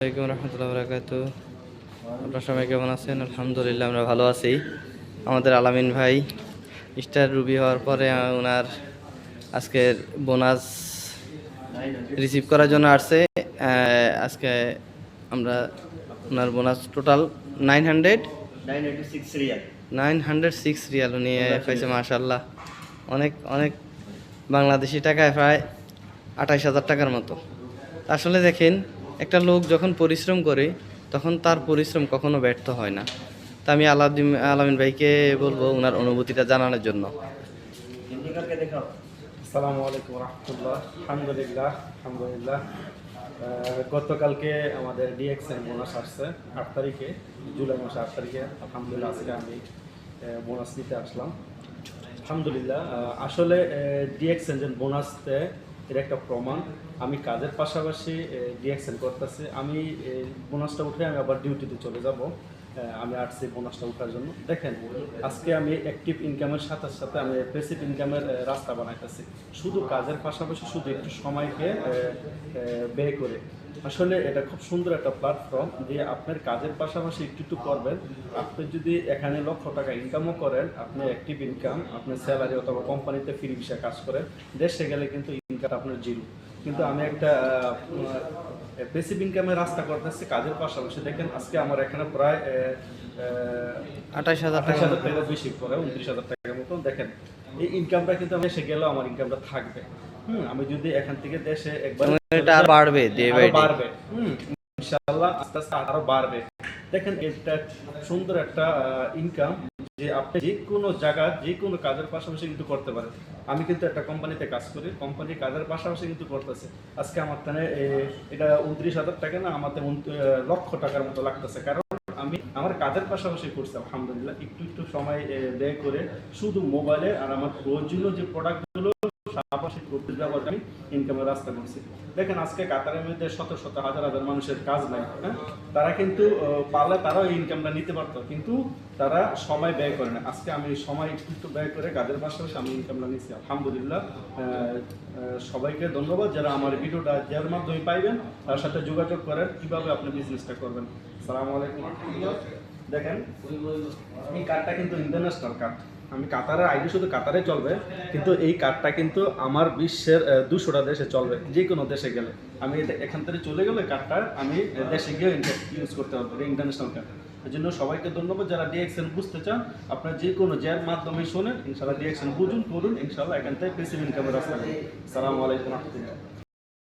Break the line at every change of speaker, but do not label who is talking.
আসসালামাইকুম রহমতুল্লাহ বরাকাত আপনার সবাই কেমন আছেন? আলহামদুলিল্লাহ আমরা ভালো আছি। আমাদের আলামিন ভাই স্টার রুবি হওয়ার পরে ওনার আজকের বোনাস রিসিভ করার জন্য আসছে। আজকে আমরা ওনার bonus total nine hundred
nine six
nine hundred six riyal উনি পাইছে মাশাল্লাহ অনেক অনেক বাংলাদেশি টাকায় প্রায় আঠাইশ হাজার টাকার মতো। আসলে দেখেন একটা লোক যখন পরিশ্রম করে, তখন তার পরিশ্রম কখনো ব্যর্থ হয় না। তা আমি আলাদিন, আলামিন ভাইকে বলব ওনার অনুভূতিটা জানানোর জন্য।
আসসালামু আলাইকুম রহমতুল্লাহ, আলহামদুলিল্লাহ আলহামদুলিল্লাহ। গতকালকে আমাদের ডিএক্সএন বোনাস আসছে, আট তারিখে, জুলাই মাসে আট তারিখে। আলহামদুলিল্লাহ, আজকে আমি বোনাস নিতে আসলাম। আলহামদুলিল্লাহ আসলে ডিএক্সএন যে বোনাস দেয় এর একটা প্রমাণ। আমি কাজের পাশাপাশি ডিএক্সএন করতেছি। আমি বোনাসটা উঠে আমি আবার ডিউটিতে চলে যাব। আমি আসছি বোনাসটা ওঠার জন্য। দেখেন, আজকে আমি অ্যাক্টিভ ইনকামের সাথে সাথে আমি প্যাসিভ ইনকামের রাস্তা বানাইতেছি। শুধু কাজের পাশাপাশি শুধু একটু সময়কে ব্যয় করে। আসলে এটা খুব সুন্দর একটা প্ল্যাটফর্ম যে আপনার কাজের পাশাপাশি একটু একটু করবেন। আপনি যদি এখানে লক্ষ টাকা ইনকামও করেন, আপনি অ্যাক্টিভ ইনকাম আপনার স্যালারি অথবা কোম্পানিতে ফ্রি বিষয়ে কাজ করেন, দেশে গেলে কিন্তু ইনকাম আপনার জিরো। কিন্তু আমি একটা বেসিক ইনকামের রাস্তা করতেছি কাজের পাশাপাশি। দেখেন আজকে আমার এখানে প্রায়
আঠাইশ হাজার
আঠাশ হাজার টাকা বেশি উনত্রিশ হাজার টাকার মতো দেখেন এই ইনকামটা কিন্তু আমি এসে গেলেও আমার ইনকামটা থাকবে। হুম আমি যদি এখান থেকে দেশে একবার
এটা বাড়বে
বাড়বে। হুম ইনশাআল্লাহ আস্তে আস্তে আরও বাড়বে। দেখেন এটা সুন্দর একটা ইনকাম যে আপনি যে কোনো জায়গা, যে কোনো কাজের পাশাপাশি কিন্তু করতে পারেন। আমি কিন্তু একটা কোম্পানিতে কাজ করি কোম্পানির কাজের পাশাপাশি কিন্তু করতেছে। আজকে আমার তানে এটা উনত্রিশ হাজার টাকা না আমাদের লক্ষ টাকার মতো লাগতেছে। কারণ আমি আমার কাজের পাশাপাশি করছি, আলহামদুলিল্লাহ। একটু একটু সময় ব্যয় করে শুধু মোবাইলে আর আমার প্রয়োজনীয় যে প্রোডাক্টগুলো পাশাপাশি ইনকামের রাস্তা করছি। দেখেন আজকে কাতারের মধ্যে শত শত হাজার হাজার মানুষের কাজ নাই হ্যাঁ? তারা কিন্তু পারলে তারাও ইনকামটা নিতে কিন্তু তারা সময় ব্যয় করে না। আজকে আমি সময় একটু ব্যয় করে কাজের পাশাপাশি আমি ইনকামটা নিচ্ছি। আলহামদুলিল্লাহ সবাইকে ধন্যবাদ যারা আমার ভিডিওটা যার মাধ্যমে পাইবেন। তার সাথে যোগাযোগ করেন, কীভাবে আপনি বিজনেসটা করবেন। সালাম। দেখেন, এই কার্ডটা কিন্তু ইন্টারন্যাশনাল কার্ড আমি কাতারে আইডি শুধু কাতারে চলবে, কিন্তু এই কার্ডটা কিন্তু আমার বিশ্বের দুশোটা দেশে চলবে যে কোনো দেশে গেলে। আমি এখান থেকে চলে গেলে কার্ডটা আমি দেশে গিয়ে ইউজ করতে পারব ইন্টারন্যাশনাল কার্ড এই জন্য সবাইকে ধন্যবাদ, যারা ডিএক্সএন বুঝতে চান, আপনার যে কোনো যার মাধ্যমে শোনেন ইনশাল্লাহ ডিএক্সএন বুঝুন করুন ইনশাল্লাহ এখান থেকে প্রেসিভ ইনকামের রাস্তা সালামু আলাইকুম রহমতুল্লাহ।